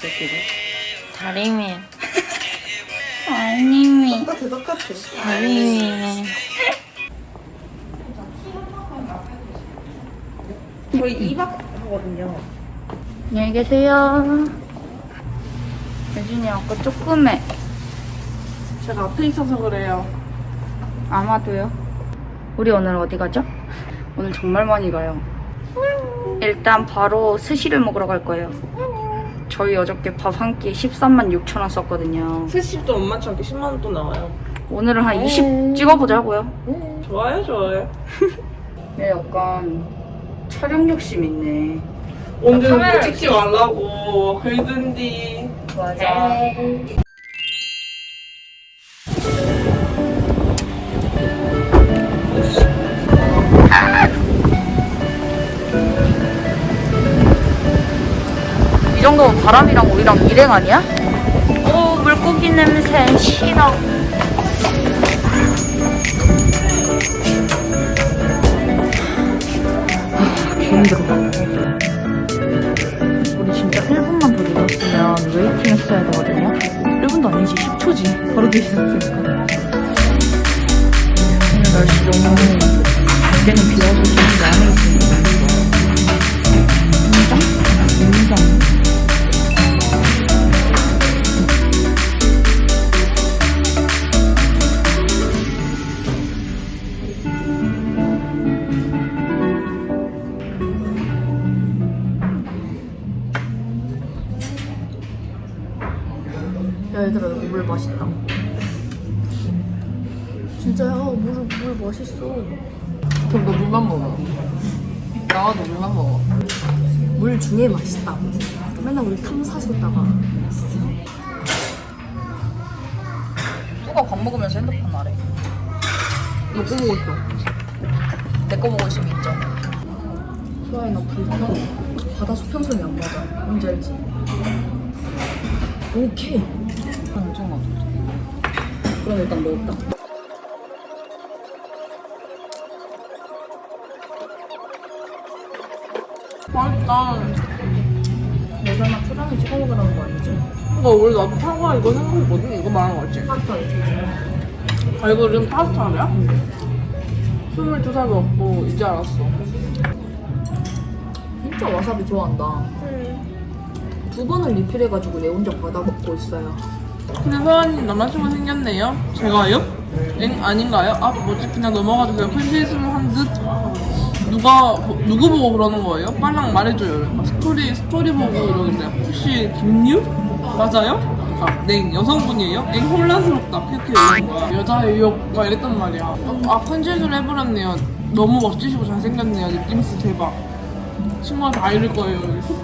새끼들. 다리미. 다리미. 똑같아 똑같아. 다리미. 저희 2박 하거든요. 안녕히 계세요. 예준이 아까 조금해. 제가 앞에 있어서 그래요. 아마도요. 우리 오늘 어디 가죠? 오늘 정말 많이 가요. 일단 바로 스시를 먹으러 갈 거예요. 저희 어저께 밥 한 끼에 13만 6천 원 썼거든요. 스십도 엄마치 않게 10만 원 또 나와요. 오늘은 한 20 찍어보자고요. 좋아요 좋아요. 얘 약간 촬영 욕심 있네. 언제 뭐 카메라를 찍지 말라고 글든디. 맞아. 정도면 바람이랑 우리랑 일행 아니야? 오 물고기 냄새 싫어. 아, 힘들어. 우리 진짜 1분만 더 늦었으면 웨이팅 했어야 되거든요. 1분도 아니지, 10초지. 바로 계시었으니까. 오늘 날씨 너무, 밖에는 비 와서 좀 있으니까. 야 얘들아 여기 물 맛있다 진짜야 물, 물 맛있어 그럼 너 물만 먹어. 나와도 물만 먹어. 물 중에 맛있다. 맨날 우리 탕 사줬다가 뚜가 밥 먹으면서 핸드폰 나래 너뭐 먹고 있어? 내거 보고 있으면 인정 수아이 너 불편. 바다 수평선이 안 맞아. 뭔지 알지? 오케이. 그럼 일단 먹을까? 맛있다. 너 설마 초장에 찍어 먹으라는 거 아니지? 이거 원래 나도 사과 이거 생각했거든. 이거 말하는 거지. 파스타 아 이거 이름 파스타야? 22살 먹고 이제 알았어. 진짜 와사비 좋아한다. 두 번을 리필해가지고 내 혼자 받아 먹고 있어요. 근데 서아님 남자친구 생겼네요? 제가요? 엥? 아닌가요? 아 뭐지 그냥 넘어가도 그냥 큰 실수를 한 듯? 누가 누구 보고 그러는 거예요? 빨랑 말해줘요 막 스토리 스토리 보고 이러길래 혹시 김유? 맞아요? 아, 네 여성분이에요? 엥 혼란스럽다 그렇게 이러는 거야 여자의 의욕 막 이랬단 말이야 아큰 실수를 해버렸네요 너무 멋지시고 잘생겼네요 느낌스 대박 친구한테 다 이럴 거예요 이러면서.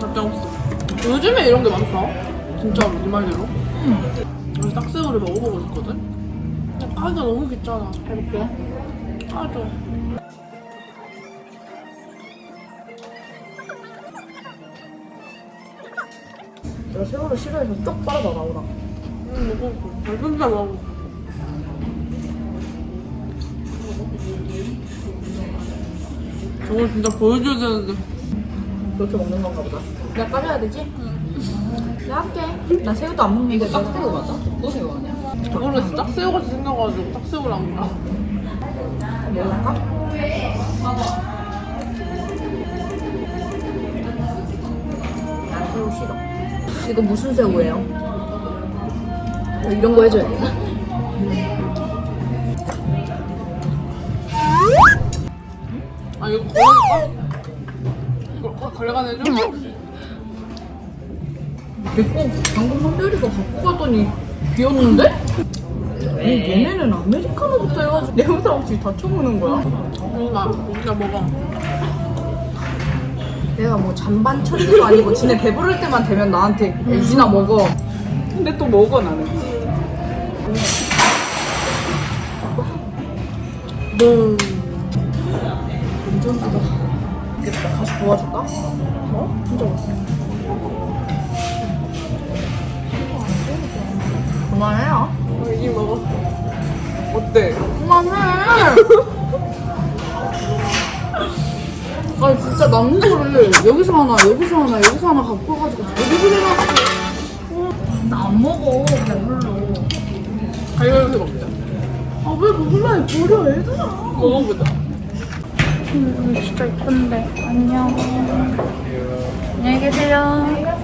답장 없어 요즘에 이런 게 많다 진짜로 네 말대로 그래서 딱새우를 먹어보고 싶거든? 근데 까기가 너무 귀찮아. 해볼게. 까줘. 내가 새우를 싫어해서 쪽 빨아다 나오라. 응, 먹어볼게. 나 진짜 먹어. 저걸 진짜 보여줘야 되는데. 그렇게 먹는 건가 보다. 내가 까줘야 되지? 내 가 할게. 나 새우도 안 먹는 거 딱새우 맞아? 또 새우 아니야? 모르겠어. 딱새우같이 생겨가지고 딱새우랑 몰라. 먹을까? 난 새우 싫어. 이거 무슨 새우예요? 어, 이런 거 해줘야 되나? 아, 이거 걸어갈까? 이거 걸- 걸려가내줘? 내거 방금 한별이가 갖고 가더니 비었는데? 아니 얘네는 아메리카노부터 해가지고 내 영상 없이 다 쳐보는 거야? 우리가, 우리가 먹어. 내가 뭐 잔반 천리도 아니고 지네 배부를 때만 되면 나한테 유진아 먹어 근데 또 먹어, 나는. 네 운전기다 다시 도와줄까? 뭐? 진짜 맛있어 그만해요 어, 이게 먹어. 어때? 그만해 아 진짜 남는 거를 여기서 하나 여기서 하나 여기서 하나 갖고 와가지고 어디서 내놨어 나안 먹어 배불러 가위바위보 먹자. 아왜 먹을래 버려 애들아 먹어보자. 음, 진짜 이쁜데. 안녕. 안녕히 계세요.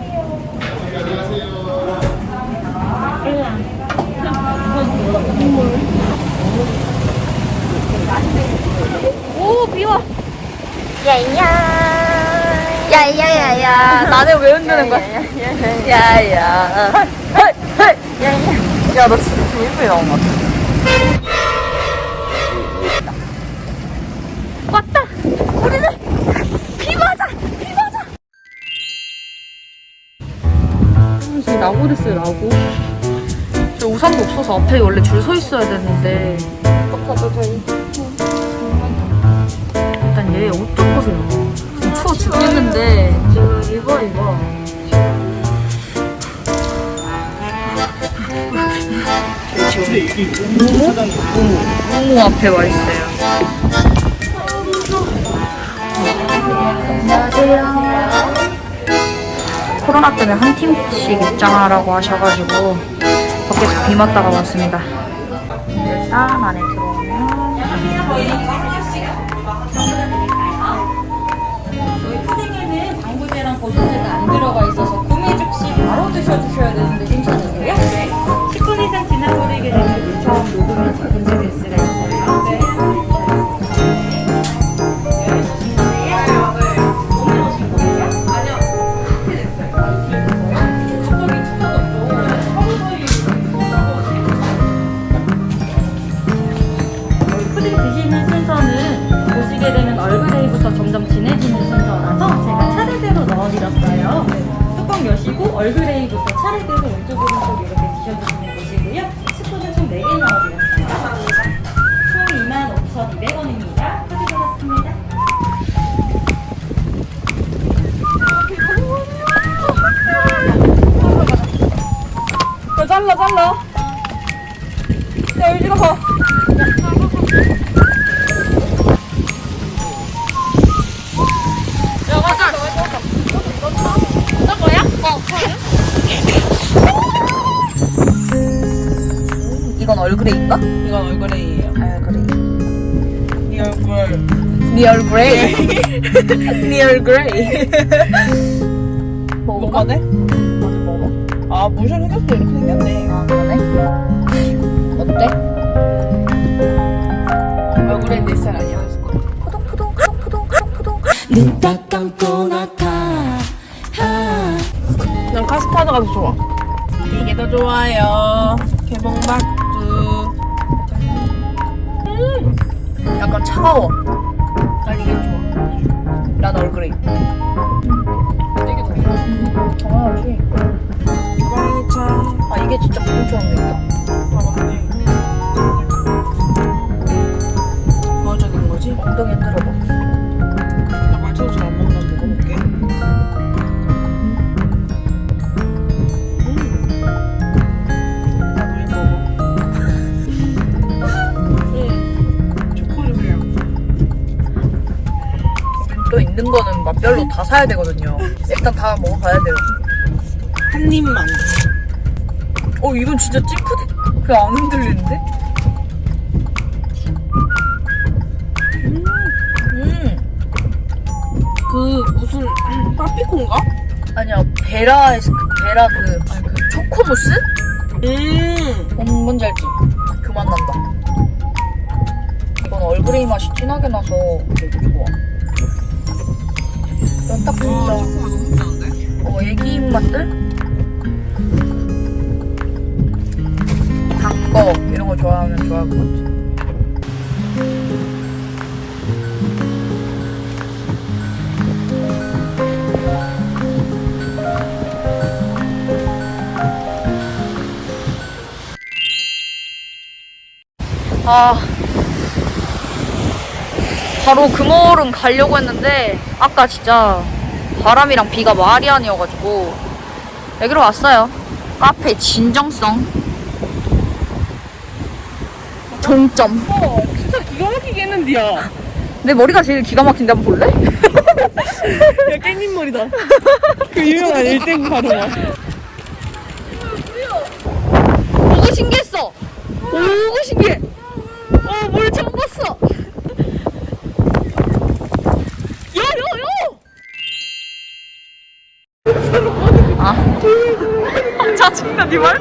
야야. 야야야야. 나는 왜 흔드는 거야? 야야. 헐, 헐. 야야. 야, 너 진짜 좀 예쁘게 나온 것 같아. 왔다! 우리는 비 맞아! 비 맞아! 지금 나고 됐어요, 나고. 저 우산도 없어서 앞에 원래 줄 서 있어야 되는데. 어떡하죠, 저희? 옷 좀 보세요. 지금 추워 죽겠는데. 지금 지금 무무? 무무, 무무 앞에 와 있어요. 코로나 때문에 한 팀씩 입장하라고 하셔가지고 밖에서 비 맞다가 왔습니다. 일단 안에 들어오면 들어가 있어서 구매 즉시 바로 드셔주셔야 되는데 괜찮으세요? 네. 10분 이상 지나버리게 되면 물처럼 녹으면서 분 잘라, 잘라. 야, 유진아, 거야? 어, 이건 얼그레이인가? 이건 얼그레이예요. 얼그레이. 이 얼굴. 네 얼그레이. 네 얼그레이. 어디 먹어? 아, 모션 생겼어. 이렇게 생겼네. 아 그러네. 어때? 얼굴에 내 스타일 아니야. 포동포동 포동포동 포동포동. 눈딱 감고 나타 난 카스타드가 더 좋아. 이게 더 좋아요. 개봉박두. 음! 약간 차가워. 난 이게 좋아. 난 얼그레이. 또 있는 거는 맛별로 다 사야 되거든요. 일단 다 먹어봐야 돼요. 한 입만. 어 이건 진짜 찌푸디 그냥 안 흔들리는데? 음그 무슨 빠삐콘가? 아니야 베라 베라 그, 아니, 그 초코무스? 음. 뭔, 뭔지 알지? 그맛 난다. 이건 얼그레이 맛이 진하게 나서 딱 진짜? 어, 애기 입맛들? 단거 이런 거 좋아하면 좋아할 것 같아. 아, 바로 금호름 가려고 했는데 아까 진짜 바람이랑 비가 말이 아니어가지고 여기로 왔어요. 카페 진정성 종점. 어, 진짜 기가 막히게 했는데야. 내 머리가 제일 기가 막힌데 한번 볼래? 야 깻잎 머리다. 그 유명한 일땡 가르마. 오고 신기했어. 오고 신기해. 어, 뭘 처음 봤어. 짜증나, 니 말?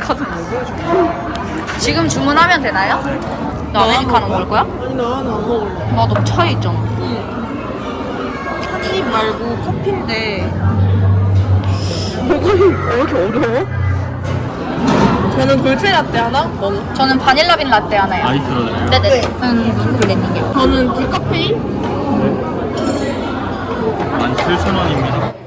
카드 뭐 보여줘? 지금 주문하면 되나요? 너 아메리카노 먹을 거야? 아니 나는 안 먹을래. 나도 차에 있잖아. 한입 말고 커피인데. 왜 이렇게 어려워? 저는 돌체 라떼 하나. 너는? 저는 바닐라빈 라떼 하나요. 아이스로 드려요? 네네. 음, 블렌딩이요. 저는 디카페인. 17,000원입니다.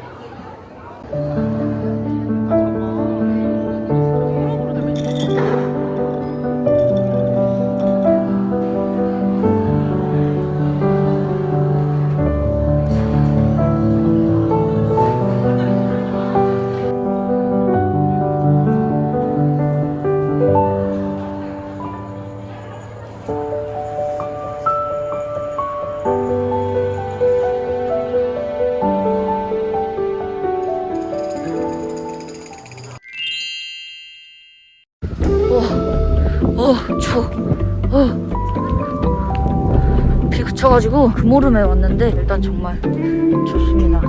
그쳐가지고 금오름에 왔는데 일단 정말 좋습니다.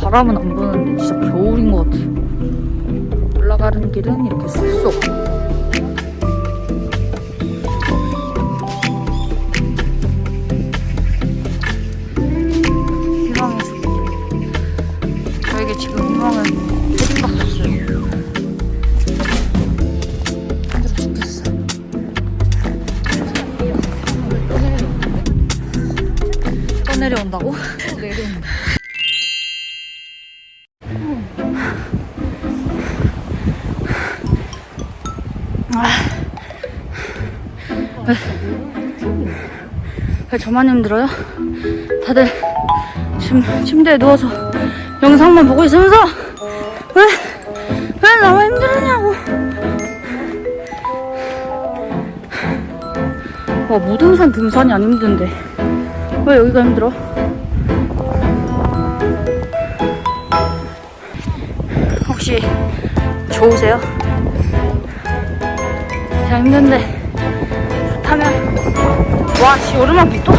바람은 안 부는데 진짜 겨울인 것 같아요. 올라가는 길은 이렇게 숲속. 내려온다고? 내려온다. 왜 저만 힘들어요? 다들 지금 침대에 누워서 영상만 보고 있으면서 왜, 왜 나만 힘들으냐고. 와 무등산 등산이 안 힘든데 왜 여기가 힘들어? 혹시 좋으세요? 제가 힘든데 좋다면 와씨 오르막이 또?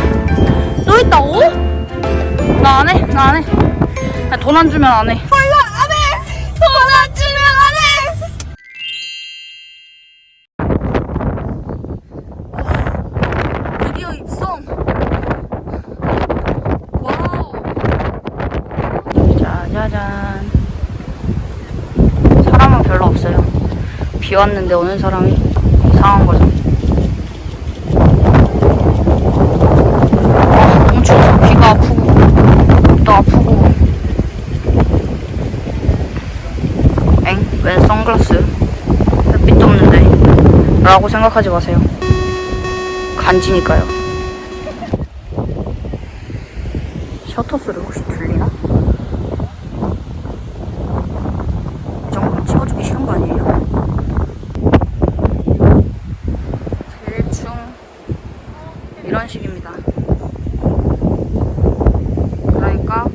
또 있다고? 나 안 해? 나 안 해. 돈 안 주면 안 해. 몰라 안 해. 돈 안 주면 안 해. 드디어 입성. 와우. 짜자잔. 사람은 별로 없어요. 비 왔는데 오는 사람이 이상한 거죠. 아, 너무 추워서 아프고, 또 아프고. 엥? 웬 선글라스? 햇빛도 없는데. 라고 생각하지 마세요. 간지니까요. 셔터 소리 혹시 들리나? 이 정도면 찍어주기 싫은 거 아니에요? 대충 이런 식입니다. 그러니까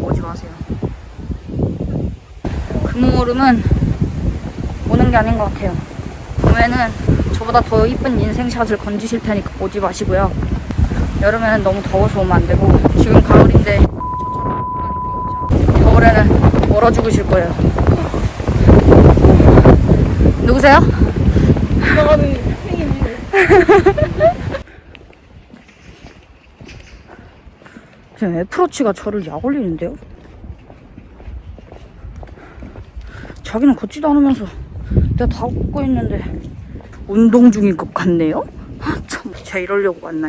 오지 마세요. 금오름은 오는 게 아닌 것 같아요. 봄에는 저보다 더 이쁜 인생샷을 건지실 테니까 오지 마시고요. 여름에는 너무 더워서 오면 안 되고 지금 가을인데 저처럼 겨울에는 얼어 죽으실 거예요. 누구세요? 지금 애플워치가 저를 약 올리는데요? 자기는 걷지도 않으면서 내가 다 걷고 있는데 운동 중인 것 같네요? 아, 참, 제가 이러려고 왔나?